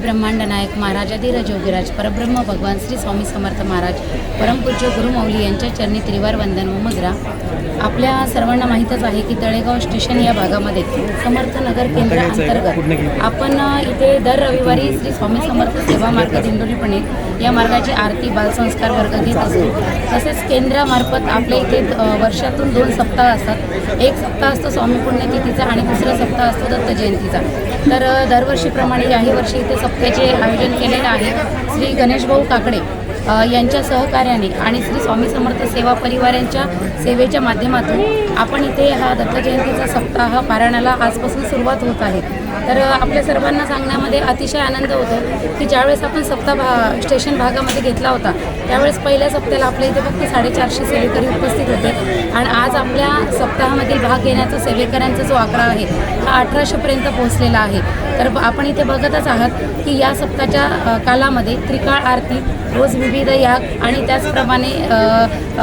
ब्रह्मांड नायक महाराजाधीराज योगीराज परब्रह्म भगवान श्री स्वामी समर्थ महाराज परमपूज्य गुरुमौली यांच्या चरणी त्रिवार वंदन व मुद्रा. आपल्या सर्वांना माहीतच आहे की तळेगाव स्टेशन या भागामध्ये समर्थ नगर केंद्र अंतर्गत आपण इथे दर रविवारी श्री स्वामी समर्थ सेवा मार्ग दिंडोरीपणे या मार्गाची आरती बालसंस्कार वर्ग घेत असतो. तसेच केंद्रामार्फत आपल्या इथे वर्षातून दोन सप्ताह असतात. एक सप्ताह असतो स्वामी पुण्यतिथीचा आणि दुसरा सप्ताह असतो दत्त जयंतीचा. तर दरवर्षीप्रमाणे याही वर्षी इथे सप्त्याचे आयोजन केलेलं आहे. श्री गणेशभाऊ काकडे यांच्या सहकार्याने आणि श्री स्वामी समर्थ सेवा परिवार यांच्या सेवेच्या माध्यमातून आपण इथे हा दत्त जयंतीचा सप्ताह पारायणाला आजपासून सुरुवात होत आहे. तर आपल्या सर्वांना सांगण्यामध्ये अतिशय आनंद होतो की ज्यावेळेस आपण सप्ताह भा स्टेशन भागामध्ये घेतला होता त्यावेळेस पहिल्या सप्त्याला आपल्या इथे फक्त साडेचारशे सेवेकरी उपस्थित होते. आणि आज आपल्या सप्ताहामधील भाग घेण्याचा सेवेकऱ्यांचा जो आकडा आहे हा अठराशेपर्यंत पोहोचलेला आहे. तर आपण इथे बघतच आहात की या सप्ताहाच्या कालामध्ये त्रिकाळ आरती रोज विविध याग आणि त्याचप्रमाणे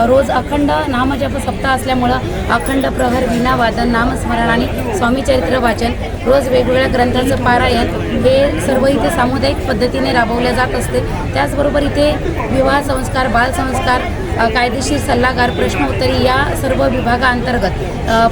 रोज अखंड नामजप सप्ताह असल्यामुळं अखंड प्रहर विनावादन नामस्मरण आणि स्वामीचरित्र वाचन रोज वेगवेगळ्या ग्रंथाचं पारायण हे सर्व इथे सामुदायिक पद्धतीने राबवले जात असते. त्याचबरोबर इथे विवाह संस्कार बालसंस्कार कायदेशीर सल्लागार प्रश्नोत्तरी या सर्व विभागाअंतर्गत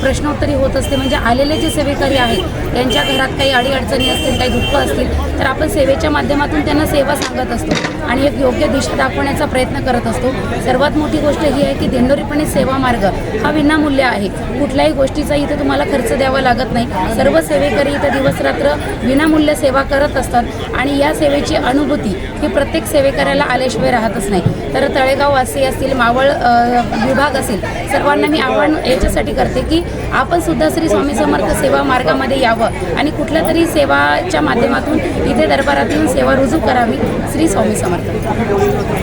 प्रश्नोत्तरी होत असते. म्हणजे आलेले जे सेवेकरी आहेत त्यांच्या घरात काही अडीअडचणी असतील काही दुःख असतील तर आपण सेवेच्या माध्यमातून त्यांना सेवा सांगत असतो आणि एक योग्य दिशा दाखवण्याचा प्रयत्न करत असतो. सर्वात मोठी गोष्ट ही आहे की दिंडोरीपणे सेवा मार्ग हा विनामूल्य आहे. कुठल्याही गोष्टीचा इथे तुम्हाला खर्च द्यावा लागत नाही. सर्व सेवेकरी इथं रात्र विनामूल्य सेवा करत असतात आणि या सेवेची अनुभूती ही प्रत्येक सेवेकऱ्याला आल्याशिवाय राहतच नाही. तर तळेगाव वासी असतील मावळ विभाग असेल सर्वांना मी आव्हान याच्यासाठी करते की आपण सुद्धा श्री स्वामी समर्थ सेवा मार्गामध्ये यावं आणि कुठल्या तरी सेवाच्या माध्यमातून इथे दरबारातून सेवा रुजू करावी श्री स्वामी समर्थ.